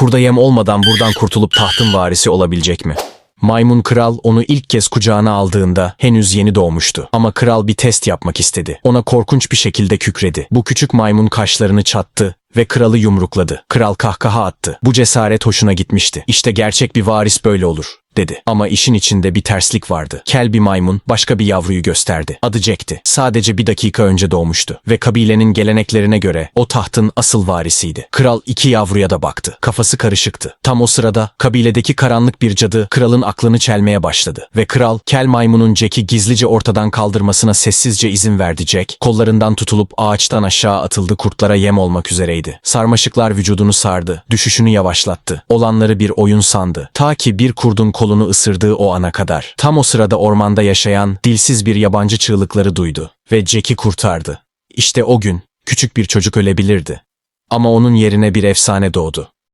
kurda yem olmadan buradan kurtulup tahtın varisi olabilecek mi? Maymun kral onu ilk kez kucağına aldığında henüz yeni doğmuştu. Ama kral bir test yapmak istedi. Ona korkunç bir şekilde kükredi. Bu küçük maymun kaşlarını çattı ve kralı yumrukladı. Kral kahkaha attı. Bu cesaret hoşuna gitmişti. İşte gerçek bir varis böyle olur dedi. Ama işin içinde bir terslik vardı. Kel bir maymun başka bir yavruyu gösterdi. Adı Jack'ti. Sadece bir dakika önce doğmuştu. Ve kabilenin geleneklerine göre o tahtın asıl varisiydi. Kral iki yavruya da baktı. Kafası karışıktı. Tam o sırada kabiledeki karanlık bir cadı kralın aklını çelmeye başladı. Ve kral kel maymunun Jack'i gizlice ortadan kaldırmasına sessizce izin verdi Jack. Kollarından tutulup ağaçtan aşağı atıldı kurtlara yem olmak üzereydi. Sarmaşıklar vücudunu sardı. Düşüşünü yavaşlattı. Olanları bir oyun sandı. Ta ki bir kurdun kolunu ısırdığı o ana kadar. Tam o sırada ormanda yaşayan dilsiz bir yabancı çığlıkları duydu ve Jack'i kurtardı. İşte o gün küçük bir çocuk ölebilirdi. Ama onun yerine bir efsane doğdu.